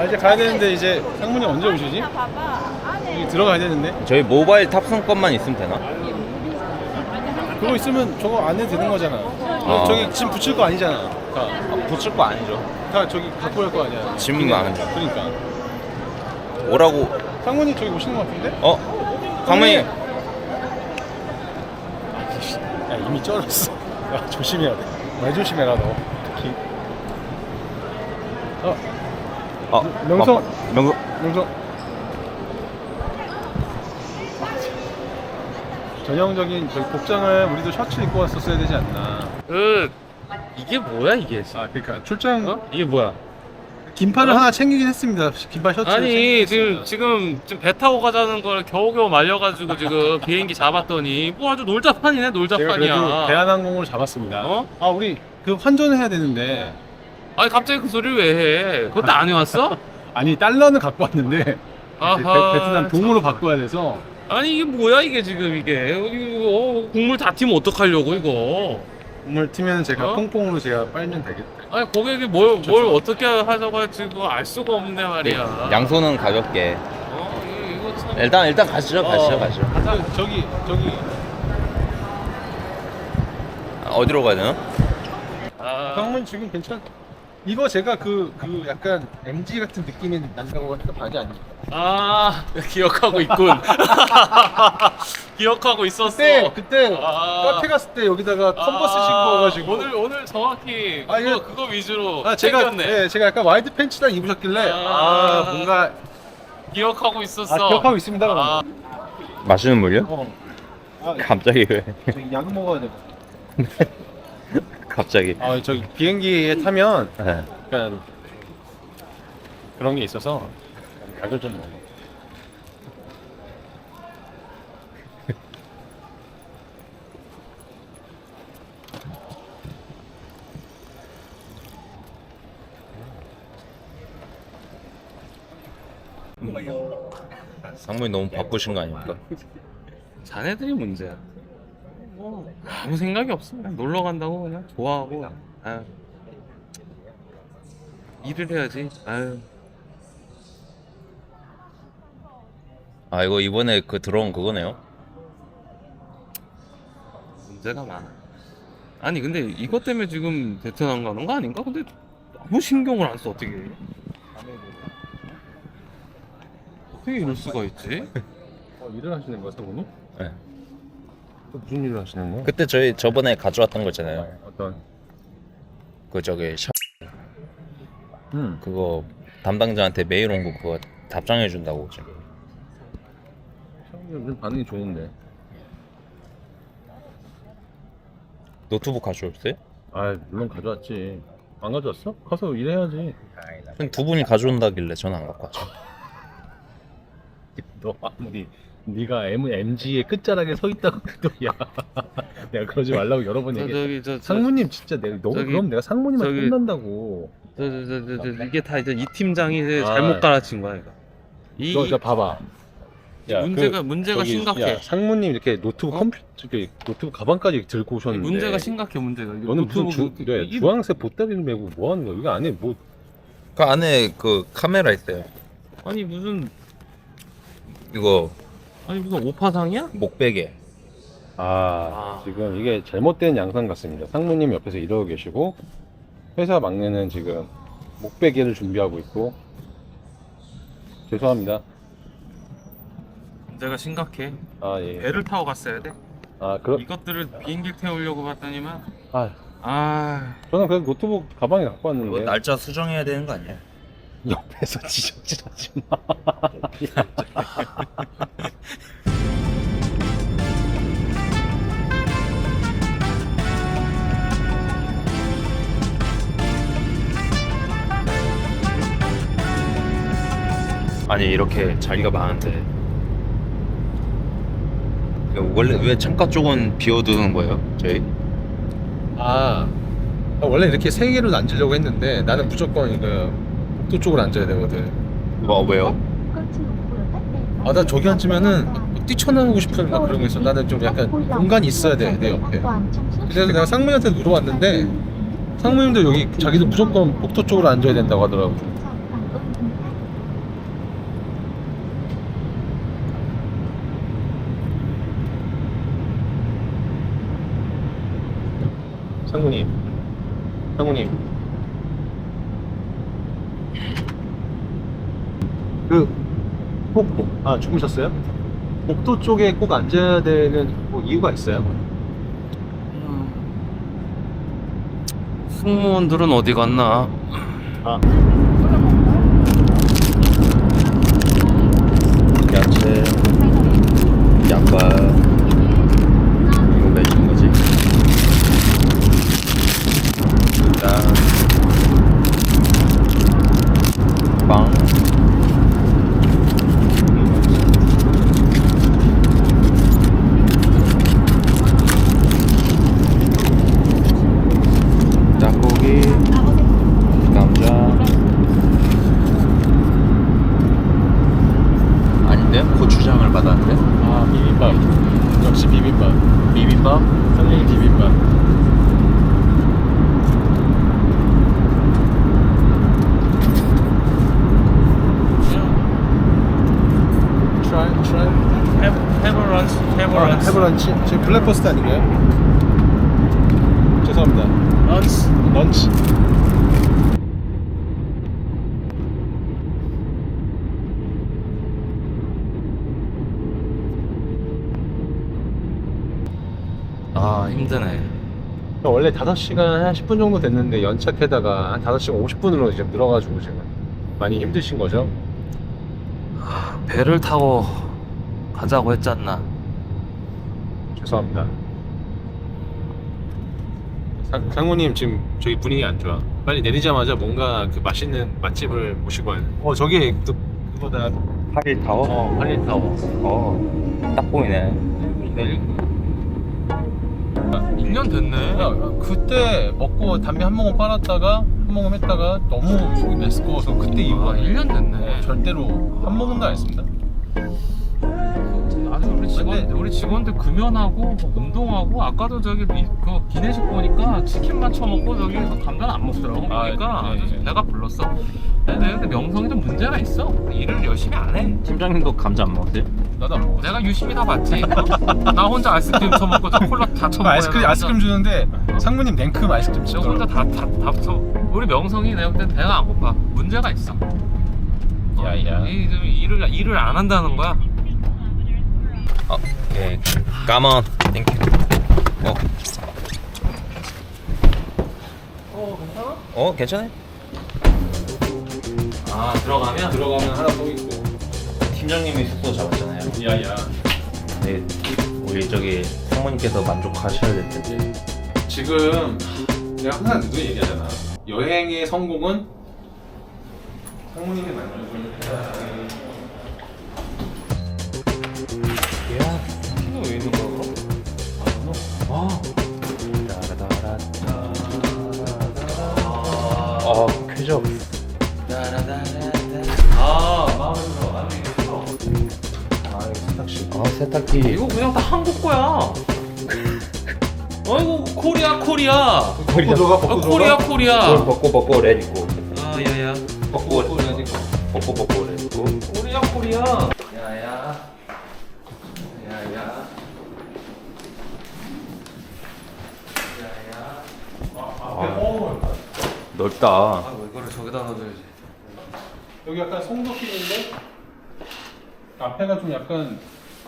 아 이제 가야 되는데 이제 상문이 언제 오시지? 여기 들어가야 되는데 저희 모바일 탑승권만 있으면 되나? 그거 있으면 저거 안 해도 되는 거잖아. 아. 저기 짐 붙일 거 아니잖아. 다, 아, 붙일 거 아니죠. 다 저기 갖고 갈 거 아니야. 짐만 아니죠. 그러니까 오라고. 상문이 저기 오시는 거 같은데? 어? 강민이. 야 이미 쩔었어. 야 조심해야 돼. 말 조심해라 너. 특히. 어 어, 명성. 아, 명성. 그래서 전형적인 저희 복장을 우리도 셔츠 입고 왔었어야 되지 않나. 그 이게 뭐야 이게? 아 그러니까 출장 어? 이게 뭐야? 긴팔을 하나 챙기긴 했습니다. 긴팔 셔츠. 아니 지금 지금 지금 배 타고 가자는 걸 겨우겨우 말려가지고 지금 비행기 잡았더니 뭐 아주 놀자판이네 제가 그래도 놀자판이야. 대한항공을 잡았습니다. 어? 아 우리 그 환전을 해야 되는데 아니 갑자기 그 소리를 왜 해? 그것도 안 해왔어? 아니 달러는 갖고 왔는데 베, 아하. 베트남 동으로 바꿔야 돼서 아니 이게 뭐야 이게 지금 이게 이거 어, 국물 다 튀면 어떡하려고 이거? 국물 튀면 제가 어? 퐁퐁으로 제가 빨면 되겠다. 아니 고객이 뭘 뭘 어떻게 하자고 할지 그거 알 수가 없네 말이야. 양손은 가볍게. 어, 이거, 이거 참. 일단 일단 가시죠. 가시죠. 어. 가시죠. 저, 저기 저기 아, 어디로 가야 되나? 아, 방문 지금 괜찮. 이거 제가 그 그 약간 MG 같은 느낌이 난다고 하니까 바지 아닙니까? 아 기억하고 있군. 기억하고 있었어. 그때 그때 아. 카페 갔을 때 여기다가 컨버스 아, 신고 와가지고 오늘 오늘 정확히 그거 아, 이거- 그거 위주로 아 제가 챙겼네. 예, 제가 약간 와이드 팬츠랑 입으셨길래 아, 아. 뭔가 기억하고 있었어. 아, 기억하고 있습니다. 아, 마시는 물요? 어. 아, 갑자기 왜? 저기 약 먹어야 돼. 갑자기. 아 저기 비행기에 타면 네. 약간 그런 게 있어서 약을 좀 먹어. 상무님 너무 바쁘신 거 아닙니까? 자네들이 문제야. 뭐 아무 생각이 없어. 그냥 놀러 간다고 그냥 좋아하고. 아유. 일을 해야지. 아유. 아 이거 이번에 그 들어온 그거네요. 문제가 많아. 아니 근데 이것 때문에 지금 베트남 가는 거 아닌가? 근데 아무 신경을 안 써 어떻게? 어떻게 이럴 수가 있지? 어, 일을 하시는 거야, 사모님? 네. 또 무슨 일을 하시는 거야? 그때 저희 저번에 가져왔던 거 있잖아요. 어떤? 그 저기 샵 음. 그거 담당자한테 메일 온 거 그거 답장해 준다고 지금. 요즘 반응이 좋은데. 노트북 가져올어요? 아, 물론 가져왔지. 안 가져왔어? 가서 일해야지. 두 분이 가져온다길래 저는 안 갖고 왔죠. 너 아무리 네가 M, MG의 끝자락에 서 있다고 해도 야 내가 그러지 말라고 여러 번 저 얘기했어 저기 저, 저 상무님 진짜 내가 너 저기- 그럼 내가 상무님한테 저기- 혼난다고 저, 저, 저, 저, 저, 이게 다 이제 이 팀장이 이제 아. 잘못 가르친 거야 이거. 이, 너이저 봐봐 야, 문제가 그, 문제가 저기, 심각해. 야, 상무님 이렇게 노트북 어? 컴퓨터 노트북 가방까지 들고 오셨는데 문제가 심각해 문제가. 이거 너는 무슨 주, 노트북- 야, 이- 주황색 보따리를 메고 뭐 하는 거야 이거 안에 뭐 그 안에 그 카메라 있어요. 아니 무슨 이거 아니 무슨 오파상이야? 목베개. 아, 아. 지금 이게 잘못된 양상 같습니다. 상무님 옆에서 이러고 계시고 회사 막내는 지금 목베개를 준비하고 있고 죄송합니다. 문제가 심각해. 아 예. 배를 타고 갔어야 돼. 아 그러 이것들을 비행기 태우려고 봤더니만 아 아 저는 그래서 노트북 가방에 갖고 이거 왔는데 날짜 수정해야 되는 거 아니야? 옆에서 지적질하지 마. 아니 이렇게 자리가 많은데 원래 왜 창가 쪽은 비워두는 거예요? 저희? 아 원래 이렇게 세 개로 앉으려고 했는데 나는 무조건 그 복도 쪽으로 앉아야 되거든. 뭐 왜요? 아 나 저기 앉으면은 막 뛰쳐나오고 싶은 막 그런 거 있어. 나는 좀 약간 공간이 있어야 돼 내 옆에. 그래서 내가 상무님한테 물어봤는데 상무님도 여기 자기도 무조건 복도 쪽으로 앉아야 된다고 하더라고. 상무님, 상무님. 그, 꼭, 아, 주무셨어요? 복도 쪽에 꼭 앉아야 되는 뭐 이유가 있어요? 승무원들은 어디 갔나? 아, 야채, 양파. 이거 왜 주는 거지? 일단 빵. 닭고기, 감자. 아닌데? 고추장을 받았는데? 아, 비빔밥. 역시 비빔밥. 비빔밥? 상무님 비빔밥. try, try. 해브런치, 아, 해브 런치? 지금 블랙퍼스트 아닌가요? 죄송합니다. 런치. 런치. 아 힘드네. 원래 5시간 한 10분 정도 됐는데 연착해다가 한 5시간 50분으로 이제 늘어가지고 지금 많이 힘드신 거죠? 배를 타고 가자고 했잖나. 죄송합니다. 상, 상무님 지금 저기 분위기 안 좋아. 빨리 내리자마자 뭔가 그 맛있는 맛집을 모시고 돼. 어 저기 또 그거다. 파릴 타워? 어 할린 타워. 어, 딱 보이네. 1년 됐네. 야, 그때 먹고 담배 한 모금 빨았다가 한 모금 했다가 너무 속이 메스꺼워서 그때 아 이후로 1년 됐네. 절대로 한 모금도 안 했습니다. 아니 우리 직원 근데- 우리 직원들 금연하고 뭐 운동하고 아까도 저기 미- 그 기내식 보니까 치킨만 처먹고 저기 감자는 안 먹더라고 아, 보니까 네, 네. 배가 불렀어. 근데, 근데 명성이 좀 문제가 있어. 일을 열심히 안 해. 팀장님도 감자 안 먹으세요? 나도 안 먹었어. 내가 유심히 다 봤지. 나 혼자 아이스크림 처먹고 저 콜라 다 처먹고. 아이스크림 내가 아이스크림 주는데 상무님 냉큼 아이스크림 저 혼자. 다다다 다, 우리 명성이 내가 그때 배가 안 고파. 문제가 있어. 야야. 이좀 일을 일을 안 한다는 거야. 어, 오케이. 까먼. 땡큐. 어. 어 괜찮아? 어, 괜찮아? 아 들어가면 들어가면 하나 또 있고. 팀장님이 숙소 잡았잖아요. 야야. 네, 우리 저기 상무님께서 만족하셔야 될 텐데. 지금 내가 항상 누구 얘기하잖아. 여행의 성공은 상무님의 만족을 키는 왜 있는 거야? 아. 아, 쾌적. 아 마음에 들어. 이거 싫어. 아 세탁실. 아, 세탁기. 이거 그냥 다 한국 거야. 어이구 코리아 코리아. 벗고 들어가 아, 벗고 코리아. 코리아. 벗고 벗고 레디고. 아 야야. 벗고 벗고 벗고 레디고. 코리아 코리아. 야야. 야야. 야야. 넓다. 아, 뭐 이거를 저기다 넣어줘야지. 여기 약간 송도길인데 앞에가 좀 약간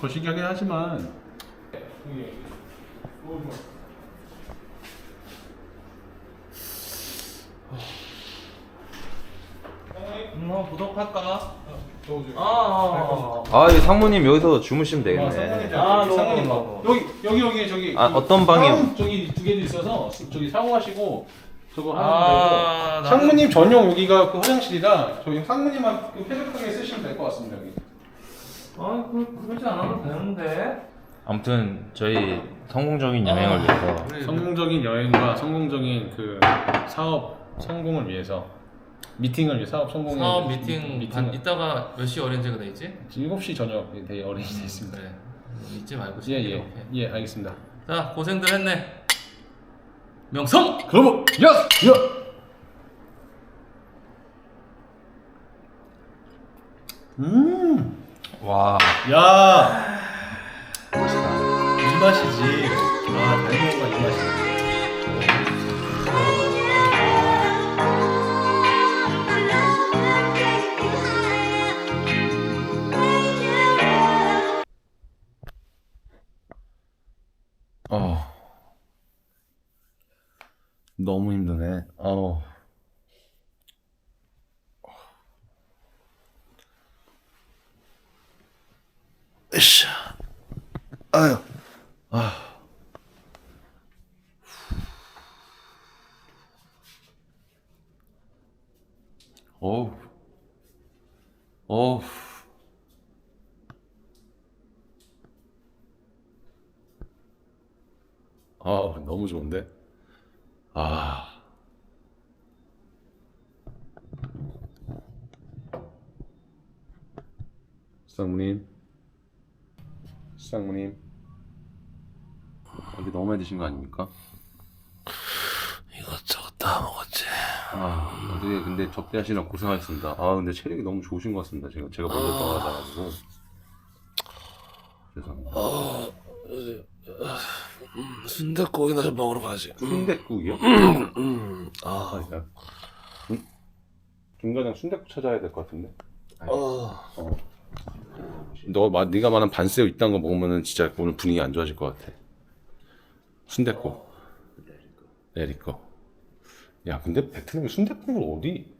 거시기하긴 하지만 여기 음, 어, 부족할까? 넣어줘. 아. 아, 이 상무님 여기서 주무시면 아, 되겠네. 아, 상무님 너무. 여기 여기 여기 저기 아, 그 어떤 방이요? 저기 두 개도 있어서 저기 샤워하시고 저거 하면 아, 되고 나는- 상무님 전용 여기가 그 화장실이라 저희 상무님만 그 쾌적하게 쓰시면 될 것 같습니다 여기. 아, 그 그러지 않아도 되는데. 아무튼 저희 성공적인 여행을 위해서 우리 성공적인 여행과 성공적인 그 사업 성공을 위해서 미팅을 위해 사업 성공을 사업 위해 미팅 미팅을- 반 이따가 몇 시 어린이가 돼 있지? 7시 저녁 대에 어린이 돼 있습니다. 그래. 잊지 말고 예예 챙기도록 예, 해. 예, 알겠습니다. 자 고생들 했네. 명성 그러면 야! 야! 음. 와. 야. 이 맛이지. 아, 달면과 이 맛이지. 어. 너무 힘드네. 아우. 으쌰. 아유. 아. 어우. 어우. 아, 너무 좋은데? 쌍무님. 쌍무님. 여기 너무 많이 드신 거 아닙니까? 이것저것 다 먹었지. 아, 어떻게 근데 접대하시느라 고생하셨습니다. 아, 근데 체력이 너무 좋으신 것 같습니다. 제가 제가 먼저 떠나가지고 죄송합니다. 순대국이나 좀 먹으러 가지. 순대국이요? 음, 아, 아, 진짜. 중- 중간에 순대국 찾아야 될 것 같은데. 어, 너 마- 네가 말한 반새우 이딴 거 먹으면은 진짜 오늘 분위기 안 좋아질 것 같아. 순대국. 내리 거. 야, 근데 베트남에 순대국을 어디?